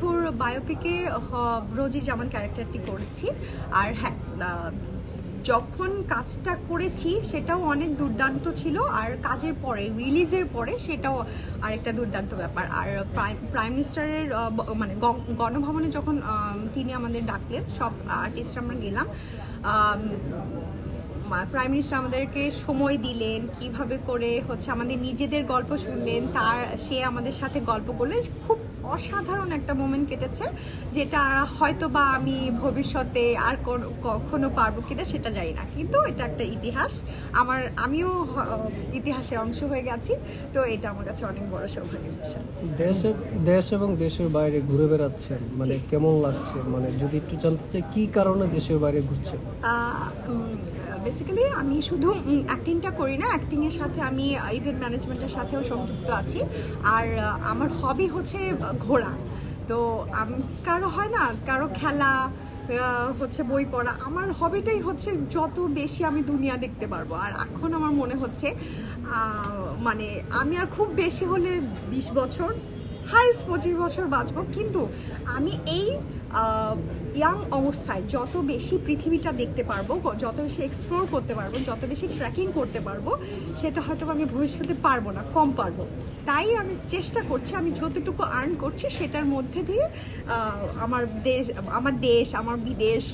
পান্থর বায়োপিকে রোজি জামান ক্যারেক্টারটি করেছি, আর হ্যাঁ যখন কাজটা করেছি সেটাও অনেক দুর্দান্ত ছিল, আর কাজের পরে রিলিজের পরে সেটাও আরেকটা দুর্দান্ত ব্যাপার। আর প্রাইম মিনিস্টারের মানে গণভবনে যখন তিনি আমাদের ডাকলেন, সব আর্টিস্ট আমরা গেলাম প্রাইম মিনিস্টার আমাদেরকে সময় দিলেন কীভাবে করে হচ্ছে আমাদের নিজেদের গল্প শুনলেন তার সে আমাদের সাথে গল্প করলেন। খুব অসাধারণ একটা মোমেন্ট কেটেছে যেটা হয়তো বা আমি ভবিষ্যতে আর কখনো পারব কিনা সেটা জানি না। কিন্তু এটা একটা ইতিহাস। আমার আমিও ইতিহাসের অংশ হয়ে গেছি তো এটা আমার কাছে অনেক বড় সৌভাগ্যের বিষয়। দেশে দেশ এবং দেশের বাইরে ঘুরে বেড়াচ্ছেন মানে কেমন লাগছে? মানে যদি একটু জানতে চাই কি কারণে দেশের বাইরে ঘুরছেন বেসিক্যালি আমি শুধু অ্যাক্টিংটা করি না অ্যাক্টিংয়ের সাথে আমি ইভেন্ট ম্যানেজমেন্টের সাথেও সংযুক্ত আছি। আর আমার হবি হচ্ছে ঘোরা। তো কারও হয় না, কারও খেলা হচ্ছে বই পড়া। আমার হবিটাই হচ্ছে যত বেশি আমি দুনিয়া দেখতে পারব। আর এখন আমার মনে হচ্ছে মানে আমি আর খুব বেশি হলে বিশ বছর হাইস্ট পঁচিশ বছর বাঁচবো। কিন্তু আমি এই ইয়াং অবস্থায় যত বেশি পৃথিবীটা দেখতে পারব যত বেশি এক্সপ্লোর করতে পারব, যত বেশি ট্রেকিং করতে পারব, সেটা হয়তো আমি ভবিষ্যতে পারব না, কম পারব। তাই আমি চেষ্টা করছি, আমি যতটুকু আর্ন করছি, সেটার মধ্যে দিয়ে আমার দেশ আমার দেশ, আমার বিদেশ,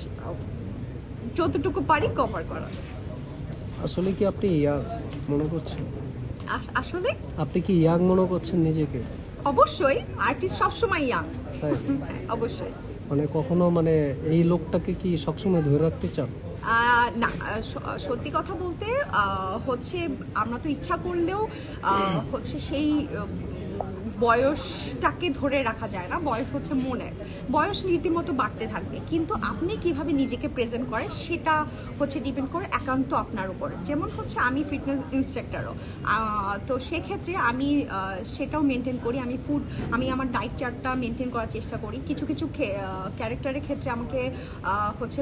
যতটুকু পারি কভার করা আসলে কি আপনি, ইয়াং, মনে করছেন? আসলে? আপনি কি ইয়াং মনে করছেন নিজেকে? অবশ্যই আর্টিস্ট সবসময় ইয়াং। তাই? অবশ্যই। মানে কখনো মানে এই লোকটাকে কি সবসময় ধরে রাখতে চান? না সত্যি কথা বলতে হচ্ছে আমরা তো ইচ্ছা করলেও হচ্ছে সেই বয়সটাকে ধরে রাখা যায় না, বয়স হচ্ছে মনের। বয়স রীতিমতো বাড়তে থাকবে। কিন্তু আপনি কীভাবে নিজেকে প্রেজেন্ট করেন, সেটা হচ্ছে ডিপেন্ড করে একান্ত আপনার উপর। যেমন হচ্ছে আমি ফিটনেস ইনস্ট্রাক্টরও তো সেক্ষেত্রে আমি সেটাও মেনটেন করি। আমি ফুড আমি আমার ডায়েট চার্টটা মেনটেন করার চেষ্টা করি। কিছু কিছু ক্যারেক্টারের ক্ষেত্রে আমাকে হচ্ছে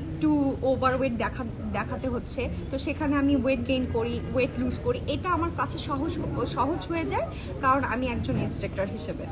একটু ওভারওয়েট দেখা, দেখাতে হচ্ছে। তো সেখানে আমি ওয়েট গেইন করি ওয়েট লুজ করি। এটা আমার কাছে সহজ সহজ হয়ে যায়। কারণ আমি একজন ইনস্ট্রাক্টর হিসেবে।